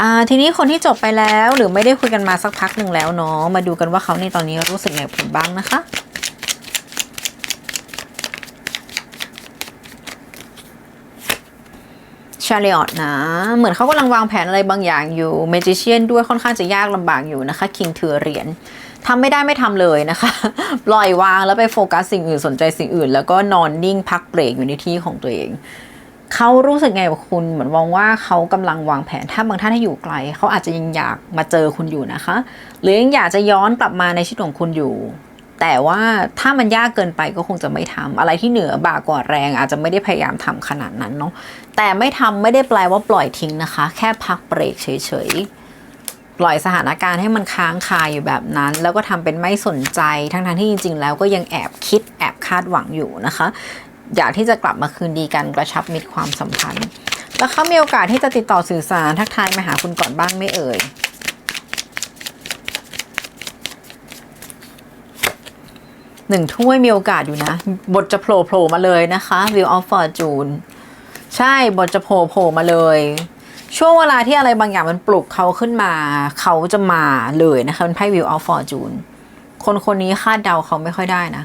อ่าทีนี้คนที่จบไปแล้วหรือไม่ได้คุยกันมาสักพักหนึ่งแล้วเนาะมาดูกันว่าเขาในตอนนี้รู้สึกไงกับคุณบ้างนะคะชาริออตนะ เหมือนเขากำลังวางแผนอะไรบางอย่างอยู่เมจิเชียนด้วยค่อนข้างจะยากลำบากอยู่นะคะคิงถือเหรียญทำไม่ได้ไม่ทำเลยนะคะ ปล่อยวางแล้วไปโฟกัสสิ่งอื่นสนใจสิ่งอื่น แล้วก็นอนนิ่งพักเบรกอยู่ในที่ของตัวเอง เขารู้สึกไงกับคุณเหมือนมองว่าเขากำลังวางแผนถ้าบางท่านที่อยู่ไกลเขาอาจจะยังอยากมาเจอคุณอยู่นะคะ หรือยังอยากจะย้อนกลับมาในชีวิตของคุณอยู่ แต่ว่าถ้ามันยากเกินไปก็คงจะไม่ทำอะไรที่เหนือบ่ากว่าแรง อาจจะไม่ได้พยายามทำขนาดนั้นเนาะแต่ไม่ทำไม่ได้แปลว่าปล่อยทิ้งนะคะ แค่พักเบรกเฉยๆปล่อยสถานการณ์ให้มันค้างคาอยู่แบบนั้น แล้วก็ทำเป็นไม่สนใจทั้งๆที่จริง ๆ แล้วก็ยังแอบคิดแอบคาดหวังอยู่นะคะ อยากที่จะกลับมาคืนดีกันกระชับมิตรความสัมพันธ์ แล้วเขามีโอกาสที่จะติดต่อสื่อสารทักทายมาหาคุณก่อนบ้างไม่เอ่ยหนึ่งถ้วยมีโอกาสอยู่นะ บทจะโผล่โผล่มาเลยนะคะ View of Fortune ใช่บทจะโผล่โผล่มาเลย ช่วงเวลาที่อะไรบางอย่างมันปลุกเขาขึ้นมา เขาจะมาเลยนะคะเป็นไพ่ View of Fortune คนคนนี้คาดเดาเขาไม่ค่อยได้นะ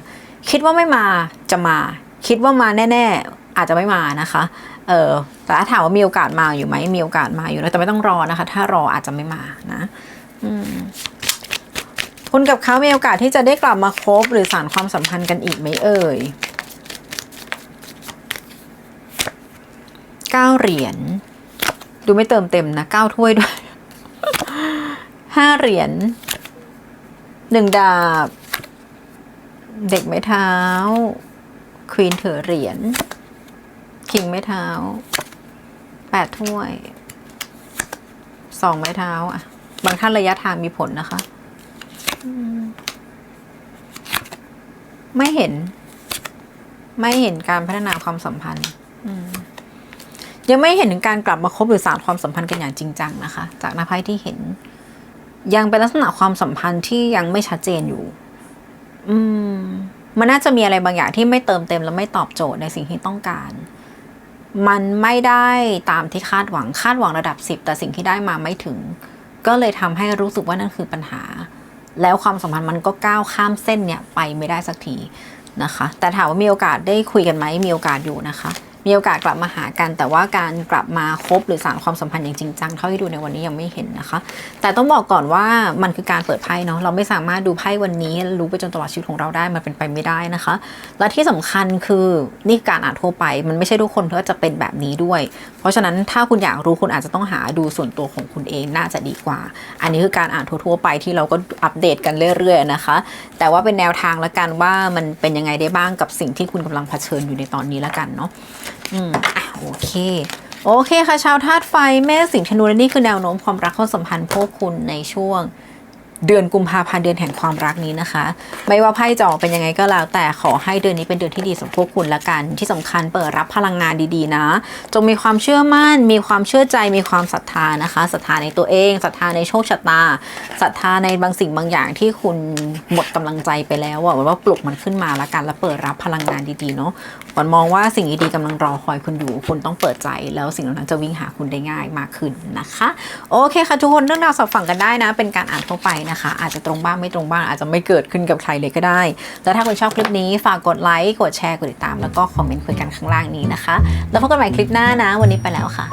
คิดว่าไม่มาจะมา คิดว่ามาแน่ ๆ อาจจะไม่มานะคะ เออแต่ถ้าถามว่ามีโอกาสมาอยู่ไหมมีโอกาสมาอยู่นะแต่ไม่ต้องรอนะคะ ถ้ารออาจจะไม่มานะคุณกับเขามีโอกาสที่จะได้กลับมาคบหรือสานความสัมพันธ์กันอีกไหมเอ่ยเก้าเหรียญดูไม่เติมเต็มนะเก้าถ้วยด้วยห้าเหรียญหนึ่งดาบ เด็กไม้เท้า ควีนถือเหรียญคิงไม้เท้าแปดถ้วยสองไม้เท้า อะ บางท่านระยะทางมีผลนะคะไม่เห็น ไม่เห็นการพัฒนาความสัมพันธ์ยังไม่เห็นถึงการกลับมาคบหรือสานความสัมพันธ์กันอย่างจริงจังนะคะ จากหน้าไพ่ที่เห็น ยังเป็นลักษณะความสัมพันธ์ที่ยังไม่ชัดเจนอยู่ อืม มันน่าจะมีอะไรบางอย่างที่ไม่เติมเต็มและไม่ตอบโจทย์ในสิ่งที่ต้องการ มันไม่ได้ตามที่คาดหวังคาดหวังระดับสิบแต่สิ่งที่ได้มาไม่ถึง ก็เลยทำให้รู้สึกว่านั่นคือปัญหา แล้วความสัมพันธ์มันก็ก้าวข้ามเส้นเนี่ยไปไม่ได้สักทีนะคะ แต่ถามว่ามีโอกาสได้คุยกันไหมมีโอกาสอยู่นะคะ มีโอกาสกลับมาหากัน แต่ว่าการกลับมาคบหรือสานความสัมพันธ์อย่างจริงจังเท่าที่ดูในวันนี้ยังไม่เห็นนะคะ แต่ต้องบอกก่อนว่ามันคือการเปิดไพ่เนาะเราไม่สามารถดูไพ่วันนี้ รู้ไปจนตลอดชีวิตของเราได้มันเป็นไปไม่ได้นะคะ และที่สำคัญคือนี่การอ่านทั่วไป มันไม่ใช่ทุกคนที่จะเป็นแบบนี้ด้วย เพราะฉะนั้นถ้าคุณอยากรู้คุณอาจจะต้องหาดูส่วนตัวของคุณเองน่าจะดีกว่า อันนี้คือการอ่านทั่วๆไปที่เราก็อัปเดตกันเรื่อยๆนะคะ แต่ว่าเป็นแนวทางละกันว่ามันเป็นยังไงได้บ้างกับสิ่งที่คุณกำลังเผชิญอยู่ในตอนนี้ละกันเนาะอืมอะโอเค โอเคค่ะ ชาวธาตุไฟแม่สิงห์ธนูและนี่คือแนวโน้มความรักความสัมพันธ์พวกคุณในช่วง เดือนกุมภาพันธ์เดือนแห่งความรักนี้นะคะ ไม่ว่าไพ่จะออกเป็นยังไงก็แล้ว แต่ขอให้เดือนนี้เป็นเดือนที่ดีสำหรับพวกคุณละกัน ที่สำคัญเปิดรับพลังงานดีๆนะ จงมีความเชื่อมั่น มีความเชื่อใจ มีความศรัทธานะคะศรัทธาในตัวเองศรัทธาในโชคชะตาศรัทธาในบางสิ่งบางอย่างที่คุณหมดกำลังใจไปแล้วอะว่าปลุกมันขึ้นมาละกันแล้วเปิดรับพลังงานดีๆเนาะขวัญมองว่าสิ่งดีๆกำลังรอคอยคุณอยู่คุณต้องเปิดใจ แล้วสิ่งเหล่านั้นจะวิ่งหาคุณได้ง่ายมากขึ้นนะคะ โอเคค่ะทุกคนเรื่องราวสอบฝังกันได้นะ เป็นการอ่านทั่วไปนะคะ อาจจะตรงบ้างไม่ตรงบ้าง อาจจะไม่เกิดขึ้นกับใครเลยก็ได้ แล้วถ้าคุณชอบคลิปนี้ฝากกดไลค์กดแชร์กดติดตาม แล้วก็คอมเมนต์คุยกันข้างล่างนี้นะคะ แล้วพบกันใหม่คลิปหน้านะ วันนี้ไปแล้วค่ะ